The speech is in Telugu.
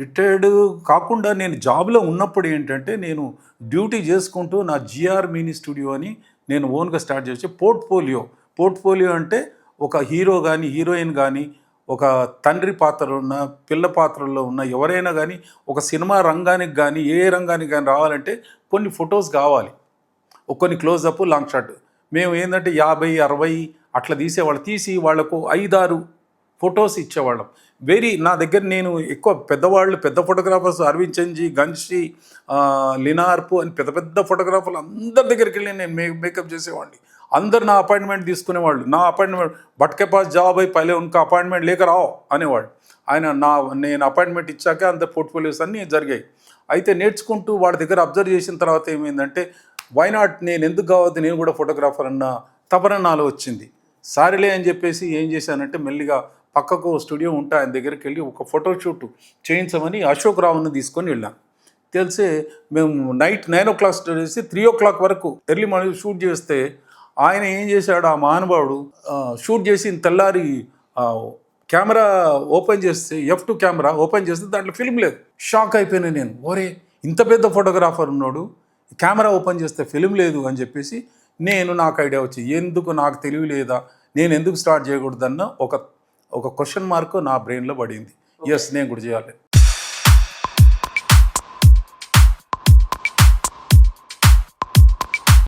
రిటైర్డ్ కాకుండా నేను జాబ్లో ఉన్నప్పుడు ఏంటంటే నేను డ్యూటీ చేసుకుంటూ నా జిఆర్ మినీ స్టూడియో అని నేను ఓన్గా స్టార్ట్ చేసి పోర్ట్ఫోలియో. పోర్ట్ఫోలియో అంటే ఒక హీరో కానీ హీరోయిన్ కానీ ఒక తండ్రి పాత్రలో ఉన్న పిల్ల పాత్రలో ఉన్న ఎవరైనా కానీ ఒక సినిమా రంగానికి కానీ ఏ రంగానికి కానీ రావాలంటే కొన్ని ఫొటోస్ కావాలి. కొన్ని క్లోజప్ లాంగ్ షాట్. మేము ఏంటంటే యాభై అరవై అట్లా తీసేవాళ్ళు. తీసి వాళ్ళకు ఐదారు ఫొటోస్ ఇచ్చేవాళ్ళం. వెరీ నా దగ్గర నేను ఎక్కువ పెద్దవాళ్ళు పెద్ద ఫోటోగ్రాఫర్స్ అరవింద్ చంజీ గన్షి లినార్పు అని పెద్ద పెద్ద ఫోటోగ్రాఫర్లు అందరి దగ్గరికి వెళ్ళి నేను మే మేకప్ చేసేవాడిని. అందరు నా అపాయింట్మెంట్ తీసుకునేవాళ్ళు. నా అపాయింట్మెంట్ బట్కే పాస్ జాబ్ అయి పైలే ఉనకా అపాయింట్మెంట్ లేక రావు అనేవాడు ఆయన నా నేను అపాయింట్మెంట్ ఇచ్చాక అంత పోర్ట్ఫోలియోస్ అన్నీ జరిగాయి. అయితే నేర్చుకుంటూ వాడి దగ్గర అబ్జర్వ్ చేసిన తర్వాత ఏమైందంటే వైనాట్ నేను ఎందుకు కావద్దు? నేను కూడా ఫోటోగ్రాఫర్ అన్న తపన నాలో వచ్చింది. సారిలే అని చెప్పేసి ఏం చేశానంటే మెల్లిగా పక్కకు స్టూడియో ఉంటే ఆయన దగ్గరికి వెళ్ళి ఒక ఫోటోషూట్ చేయించమని అశోక్ రావుని తీసుకొని వెళ్ళాం. తెలిసే మేము night nine o'clock start చేసి త్రీ ఓ క్లాక్ వరకు ఎర్లీ మార్నింగ్ షూట్ చేస్తే ఆయన ఏం చేశాడు ఆ మహానుభావుడు షూట్ చేసి తెల్లారి కెమెరా ఓపెన్ చేస్తే ఎఫ్ టూ కెమెరా ఓపెన్ చేస్తే దాంట్లో ఫిల్మ్ లేదు. షాక్ అయిపోయినా నేను. ఓరే ఇంత పెద్ద ఫోటోగ్రాఫర్ ఉన్నాడు కెమెరా ఓపెన్ చేస్తే ఫిల్మ్ లేదు అని చెప్పేసి నేను నాకు ఐడియా వచ్చి ఎందుకు నాకు తెలివి లేదా నేను ఎందుకు స్టార్ట్ చేయకూడదన్న ఒక ఒక క్వశ్చన్ మార్క్ నా బ్రెయిన్లో పడింది. ఎస్ నేను కూడా చేయాలి.